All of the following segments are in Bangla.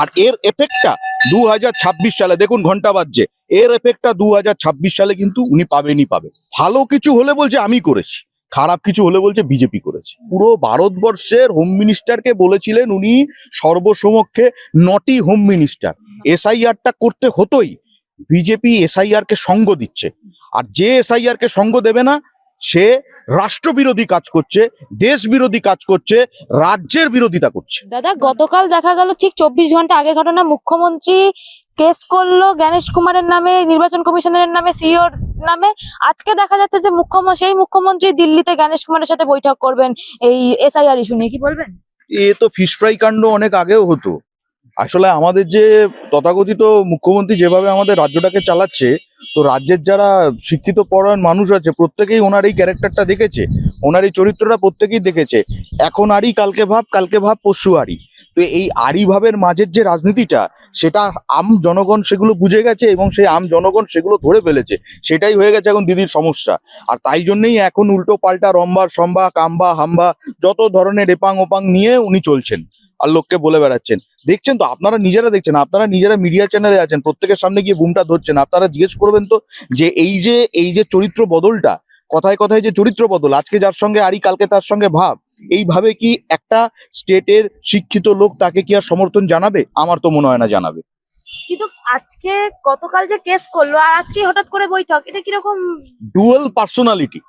আর এর এফেক্টটা দু হাজার ছাব্বিশ সালে, দেখুন ঘণ্টা বাজছে, এর এফেক্টটা দু হাজার ছাব্বিশ সালে কিন্তু উনি পাবেনই পাবে ভালো কিছু হলে বলছে আমি করেছি, খারাপ কিছু হলে বলছে বিজেপি করেছে। পুরো ভারতবর্ষের হোম মিনিস্টারকে বলেছিলেন উনি সর্বসমক্ষে নটি হোম মিনিস্টার এসআইআরটা করতে হতোই, বিজেপি এসআইআর কে সঙ্গ দিচ্ছে। আর যে এসআইআর কে সঙ্গ দেবে না সে রাষ্ট্রবিরোধী কাজ করছে দেশ বিরোধী কাজ করছে রাজ্যের বিরোধিতা করছে। দাদা গতকাল দেখা গেল ঠিক চব্বিশ ঘণ্টা আগের ঘটনা। মুখ্যমন্ত্রী কেস করল গণেশ কুমারের নামে নির্বাচন কমিশনারের নামে সিওর নামে। আজকে দেখা যাচ্ছে যে মুখ্যমন্ত্রী সেই মুখ্যমন্ত্রী দিল্লিতে গণেশ কুমারের সাথে বৈঠক করবেন এই এসআইআর ইস্যু নিয়ে। কি বলবেন? এ তো ফিশ ফ্রাই কাণ্ড অনেক আগেও হতো। আসলে আমাদের যে তথাকথিত মুখ্যমন্ত্রী যেভাবে আমাদের রাজ্যটাকে চালাচ্ছে, তো রাজ্যের যারা শিক্ষিত পরায়ণ মানুষ আছে, প্রত্যেকেই ওনার এই ক্যারেক্টারটা দেখেছে, ওনার এই চরিত্রটা প্রত্যেকেই দেখেছে। এখন আরই, কালকে ভাব কালকে ভাব, পরশু আরই। তো এই আরি ভাবের মাঝের যে রাজনীতিটা, সেটা আম জনগণ সেগুলো বুঝে গেছে এবং সেই আম জনগণ সেগুলো ধরে ফেলেছে। সেটাই হয়ে গেছে এখন দিদির সমস্যা। আর তাই জন্যেই এখন উল্টো পাল্টা রম্বা সম্বা কাম্বা, হাম্বা, যত ধরনের এপাং ওপাং নিয়ে উনি চলছেন। আর লোককে বলে বেড়াচ্ছেন। দেখছেন তো আপনারা নিজেরা দেখছেন আপনারা নিজেরা মিডিয়া চ্যানেলে আছেন প্রত্যেকের সামনে গিয়ে বুমটা ধরছেন আপনারা জিজ্ঞেস করবেন তো যে এই যে এই যে চরিত্র বদলটা কথায় কথায় যে চরিত্র বদল আজকে যার সঙ্গে আরি কালকে তার সঙ্গে ভাব এইভাবে কি একটা স্টেটের শিক্ষিত লোক তাকে কি আর সমর্থন জানাবে? আমার তো মনে হয় না জানাবে। কিন্তু আজকে গতকাল যে কেস করল আর আজকে হঠাৎ করে বৈঠক এটা কীরকম? ডুয়েল পার্সোনালিটি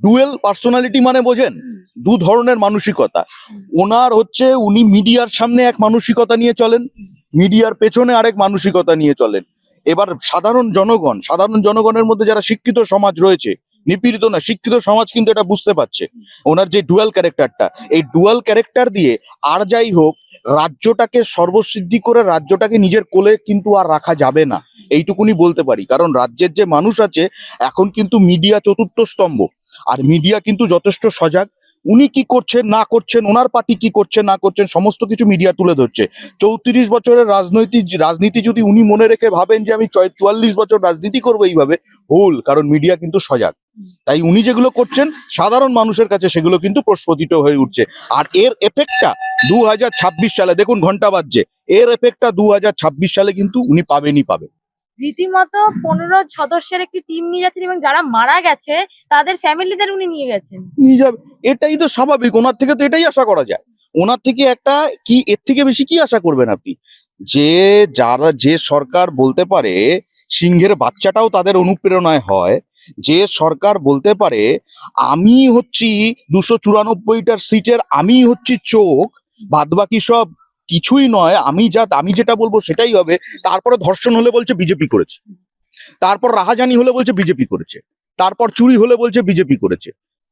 ডুয়েল পার্সোনালিটি মানে বোঝেন? দু ধরনের মানসিকতা। ওনার হচ্ছে উনি মিডিয়ার সামনে এক মানসিকতা নিয়ে চলেন, মিডিয়ার পেছনে আরেক মানসিকতা নিয়ে চলেন। এবার সাধারণ জনগণ, সাধারণ জনগণের মধ্যে যারা শিক্ষিত সমাজ রয়েছে, নিপীড়িত না, শিক্ষিত সমাজ কিন্তু এটা বুঝতে পারছে। ওনার যে ডুয়াল ক্যারেক্টারটা, এই ডুয়াল ক্যারেক্টার দিয়ে আর যাই হোক, রাজ্যটাকে সর্বসিদ্ধি করে রাজ্যটাকে নিজের কোলে কিন্তু আর রাখা যাবে না। এইটুকুনি বলতে পারি। কারণ রাজ্যের যে মানুষ আছে, এখন কিন্তু মিডিয়া চতুর্থ স্তম্ভ। আর মিডিয়া কিন্তু যথেষ্ট সজাগ উনি কি করছেন, না করছেন, ওনার পার্টি কি করছে, না করছেন, সমস্ত কিছু মিডিয়া তুলে ধরছে। চৌত্রিশ বছরের রাজনৈতিক, রাজনীতি যদি উনি মনে রেখে ভাবেন যে আমি চুয়াল্লিশ বছর রাজনীতি করব এইভাবে, ভুল, কারণ মিডিয়া কিন্তু সজাগ। তাই উনি যেগুলো করছেন, সাধারণ মানুষের কাছে সেগুলো কিন্তু প্রস্ফুটিত হয়ে উঠছে। আর এর এফেক্টটা দু হাজার ছাব্বিশ সালে, দেখুন ঘণ্টা বাজছে, এর এফেক্টটা দু হাজার ছাব্বিশ সালে কিন্তু উনি পাবেনই পাবে রীতিমতো পনেরো সদস্যের একটি টিম নিয়ে যাচ্ছেন এবং যারা মারা গেছে, তাদের ফ্যামিলিদের উনি নিয়ে গেছেন। নিয়ে যাবে। এটাই তো স্বাভাবিক। ওনার থেকে তো এটাই আশা করা যায়। ওনার থেকে একটা কি, এর থেকে বেশি কি আশা করবেন আপনি? যে যারা, যে সরকার বলতে পারে, সিংহের বাচ্চাটাও তাদের অনুপ্রেরণায় হয়। যে সরকার বলতে পারে, আমি হচ্ছি দুশো চুরানব্বইটার সিটের আমি হচ্ছি চোখ, বাদবাকি সব কিছুই নয় আমি যা আমি যেটা বলব সেটাই হবে। তারপরে ধর্ষণ হলে বলছে বিজেপি করেছে। তারপর রাহাজানি হলে বলছে বিজেপি করেছে। তারপর চুরি হলে বলছে বিজেপি করেছে।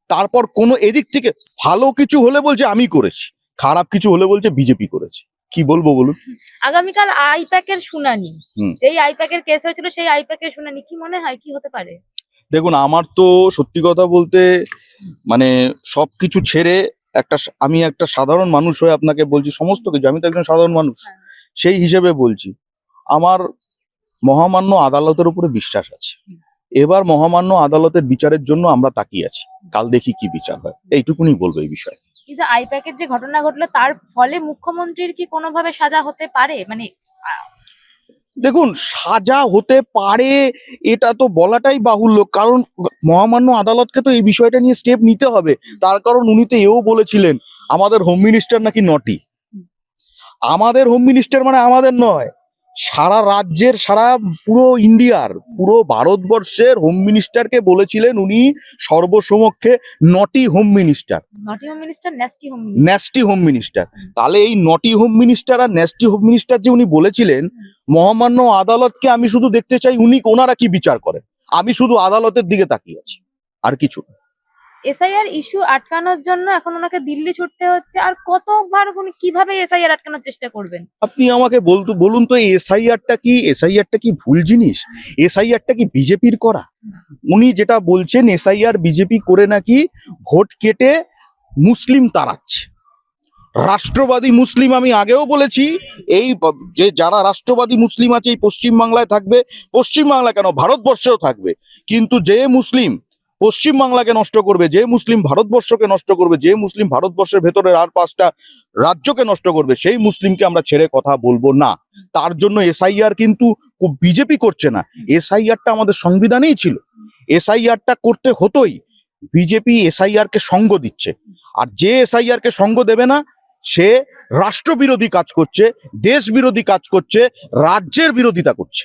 তারপর কোনো এদিক থেকে ভালো কিছু হলে বলছে আমি করেছি। খারাপ কিছু হলে বলছে বিজেপি করেছে। কি বলব বলুন? আগামীকাল আইপ্যাকের শুনানি। যেই আইপ্যাকের কেস হয়েছিল সেই আইপ্যাকের শুনানি। কি মনে হয় কি হতে পারে? দেখুন আমার তো সত্যি কথা বলতে মানে সবকিছু ছেড়ে একটা আমি একটা সাধারণ মানুষ হয়ে আপনাকে বলছি সমস্ত কিছু আমি তো একজন সাধারণ মানুষ। হ্যাঁ। সেই হিসেবে বলছি আমার মহামান্য আদালতের উপরে বিশ্বাস আছে। এবার মহামান্য আদালতের বিচারের জন্য আমরা তাকিয়ে আছি। কাল দেখি কি বিচার হয়। এইটুকুনি বলব এই বিষয়ে। কিন্তু আইপ্যাকের যে ঘটনা ঘটলো তার ফলে মুখ্যমন্ত্রীর কি কোনোভাবে সাজা হতে পারে? মানে দেখুন, সাজা হতে পারে, এটা তো বলাটাই বাহুল্য। কারণ মহামান্য আদালতকে তো এই বিষয়টা নিয়ে স্টেপ নিতে হবে। তার কারণ উনি তো এও বলেছিলেন, আমাদের হোম মিনিস্টার নাকি নটি আমাদের হোম মিনিস্টার মানে আমাদের নয়, সারা রাজ্যের, সারা পুরো ইন্ডিয়ার পুরো ভারতবর্ষের হোম মিনিস্টারকে বলেছিলেন উনি সর্বসমক্ষে naughty home minister naughty home minister nasty home nasty home minister তাহলে এই নটি হোম মিনিস্টার আর ন্যাস্টি হোম মিনিস্টার যে উনি বলেছিলেন মহামান্য আদালতকে আমি শুধু দেখতে চাই উনি ওনারা কি বিচার করেন? আমি শুধু আদালতের দিকে তাকিয়ে আছি আর কিছু না। এসআইআর ইস্যু আটকানোর জন্য এখন ওনাকে দিল্লি ছুটতে হচ্ছে। আর কতবার উনি কীভাবে এসআইআর আটকানোর চেষ্টা করবেন? আপনি আমাকে বলতো, বলুন তো এসআইআরটা কি এসআইআরটা কি ভুল জিনিস? এসআইআরটা কি বিজেপির করা? উনি যেটা বলছেন এসআইআর বিজেপি করে নাকি ভোট কেটে মুসলিম তাড়াচ্ছে। রাষ্ট্রবাদী মুসলিম আমি আগেও বলেছি, এই যে যারা রাষ্ট্রবাদী মুসলিম আছে, এই পশ্চিমবাংলায় থাকবে। পশ্চিম বাংলা কেন? ভারতবর্ষেও থাকবে। কিন্তু যে মুসলিম পশ্চিম বাংলাকে নষ্ট করবে, যে মুসলিম ভারতবর্ষকে নষ্ট করবে, যে মুসলিম ভারতবর্ষের ভেতরের আর পাঁচটা রাজ্যকে নষ্ট করবে, সেই মুসলিমকে আমরা ছেড়ে কথা বলব না। তার জন্য এসআইআর কিন্তু বিজেপি করছে না। এসআইআরটা আমাদের সংবিধানেই ছিল। এসআইআরটা করতে হতোই। বিজেপি এসআইআর কে সঙ্গ দিচ্ছে। আর যে এসআইআর কে সঙ্গ দেবে না, সে রাষ্ট্রবিরোধী কাজ করছে দেশ বিরোধী কাজ করছে, রাজ্যের বিরোধিতা করছে।